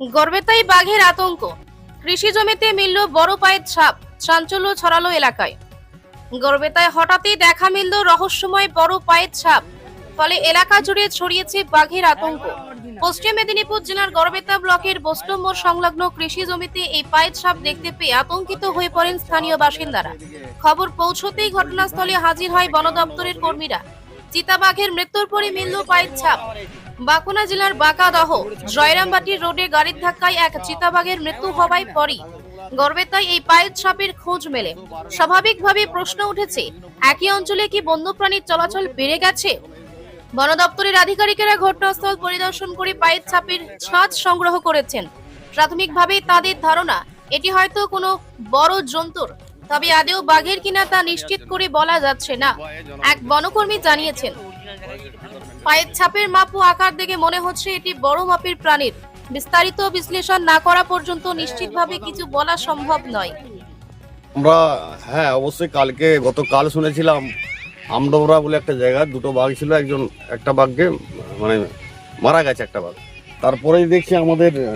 গর্বেতাই বাঘের আতঙ্ক। কৃষি জমিতে মিলল বড় পায়ের ছাপ, চাঞ্চল্য ছড়ালো এলাকায়। গর্বেতায় হঠাৎই দেখা মিলল রহস্যময় বড় পায়ের ছাপ। ফলে এলাকা জুড়ে ছড়িয়েছে বাঘের আতঙ্ক। পশ্চিম মেদিনীপুর জেলার গড়বেতা ব্লকের মোড় সংলগ্ন কৃষি জমিতে এই পায়ের ছাপ দেখতে পেয়ে আতঙ্কিত হয়ে পড়েন স্থানীয় বাসিন্দারা। খবর পৌঁছতেই ঘটনাস্থলে হাজির হয় বন দপ্তরের কর্মীরা। চিতাবাঘের মৃত্যুর পরে মিলল পায়ের ছাপ। বাঁকুড়া জেলার বাঁকাদহ, জয়রামবাটি রোডে গাড়ির ধাক্কায় এক চিতাবাঘের মৃত্যু হওয়ায় পরই। গর্বেতায় এই পায়ের ছাপের খোঁজ মেলে। স্বাভাবিকভাবে প্রশ্ন উঠেছে, একই অঞ্চলে কি বন্যপ্রাণীর চলাচল বেড়ে গেছে? বন দপ্তরের আধিকারিকেরা ঘটনাস্থল পরিদর্শন করে পায়ের ছাপের ছাঁচ সংগ্রহ করেছেন। প্রাথমিকভাবে তাদের ধারণা, এটি হয়তো কোনো বড় জন্তুর, তবে আদেও বাঘের কিনা তা নিশ্চিত করে বলা যাচ্ছে না। এক বনকর্মী জানিয়েছেন পায়ের ছাপের মাপ ও আকার দেখে মনে হচ্ছে এটি বড় মাপের প্রাণীর। বিস্তারিত বিশ্লেষণ না করা পর্যন্ত নিশ্চিতভাবে কিছু বলা সম্ভব নয়। আমরা হ্যাঁ অবশ্যই কালকে গতকাল শুনেছিলাম আমডোবরা বলে একটা জায়গা দুটো বাঘ ছিল একজন একটা বাঘকে মানে মারা গেছে একটা বাঘ। তারপরেই দেখছি আমাদের আহ,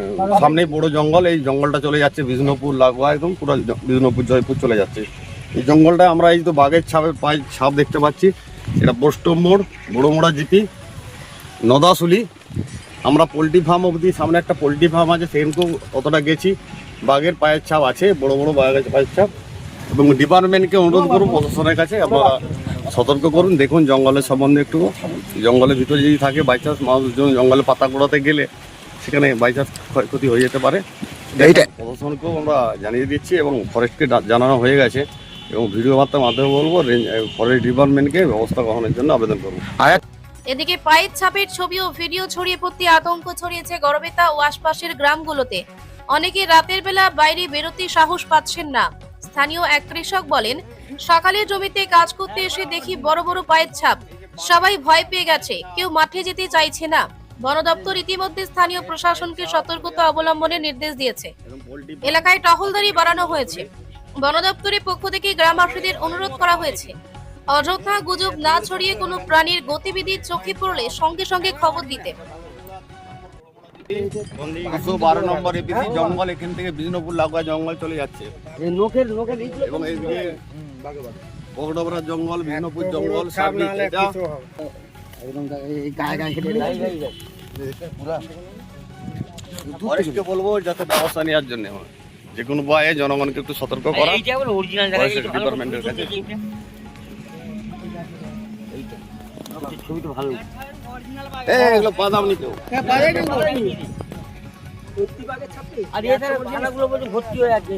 সামনেই বড় জঙ্গল এই জঙ্গলটা চলে যাচ্ছে বিষ্ণুপুর লাগোয়া একদম পুরো বিষ্ণুপুর জয়পুর চলে যাচ্ছে। এই জঙ্গলটা আমরা এই তো বাঘের ছাপের পায়ে ছাপ দেখতে পাচ্ছি। এটা পোস্টম মোড় বড় মোড়া জিপি নদাশুলি আমরা পোলট্রি ফার্ম অবধি সামনে একটা পোলট্রি ফার্ম আছে সেখানকেও অতটা গেছি। বাঘের পায়ের ছাপ আছে বড় বড় বাঘের পায়ের ছাপ। এবং ডিপার্টমেন্টকে অনুরোধ করুন প্রশাসনের কাছে আপনারা সতর্ক করুন। দেখুন জঙ্গলের সম্বন্ধে একটু। জঙ্গলের ভিতরে যদি থাকে বাই চান্স মানুষজন জঙ্গলে পাতা কুড়াতে গেলে সেখানে বাই চান্স ক্ষয়ক্ষতি হয়ে যেতে পারে। প্রশাসনকেও আমরা জানিয়ে দিচ্ছি এবং ফরেস্টকে জানানো হয়ে গেছে। এবং ভিডিও বার্তার মাধ্যমে বলব ফরেস্ট ডিপার্টমেন্টকে ব্যবস্থা গ্রহণের জন্য আবেদন করব। এদিকে পায়ের ছাপের ছবি ও ভিডিও ছড়িয়ে পড়তে আতঙ্ক ছড়িয়েছে গড়বেতা ও আশপাশের গ্রামগুলোতে। অনেকে রাতের বেলা বাইরে বেরোতে সাহস পাচ্ছেন না। স্থানীয় এক কৃষক বলেন সকালে জমিতে কাজ করতে এসে দেখি বড় বড় পায়ের ছাপ। সবাই ভয় পেয়ে গেছে কেউ মাঠে যেতে চাইছে না। বন দপ্তর ইতিমধ্যে স্থানীয় প্রশাসনকে সতর্কতা অবলম্বনের নির্দেশ দিয়েছে। এলাকায় টহলদারি বাড়ানো হয়েছে। বন দপ্তরের পক্ষ থেকে গ্রামবাসীদের অনুরোধ করা হয়েছে। অযথা গুজব না ছড়িয়ে কোনো প্রাণীর গতিবিধি চোখে পড়লে সঙ্গে সঙ্গে খবর দিতে। দুশো বারো নম্বর এপিসি জঙ্গল এখান থেকে বিষ্ণুপুর লাগোয়া জঙ্গল চলে যাচ্ছে। এবং এইদিকে বগডবরা জঙ্গল বিষ্ণুপুর জঙ্গল সামনে বলব যাতে ব্যবস্থা নেওয়ার জন্য যে কোনো উপায়ে জনগণকে একটু সতর্ক করা। এইটা আবার অরিজিনাল ফরেস্ট ডিপার্টমেন্টের কাছে। ছবি তো। ভালো এগুলো বাদাম নিতেও আর এছাড়া খানাগুলো বলছে ভর্তি হয়ে আছে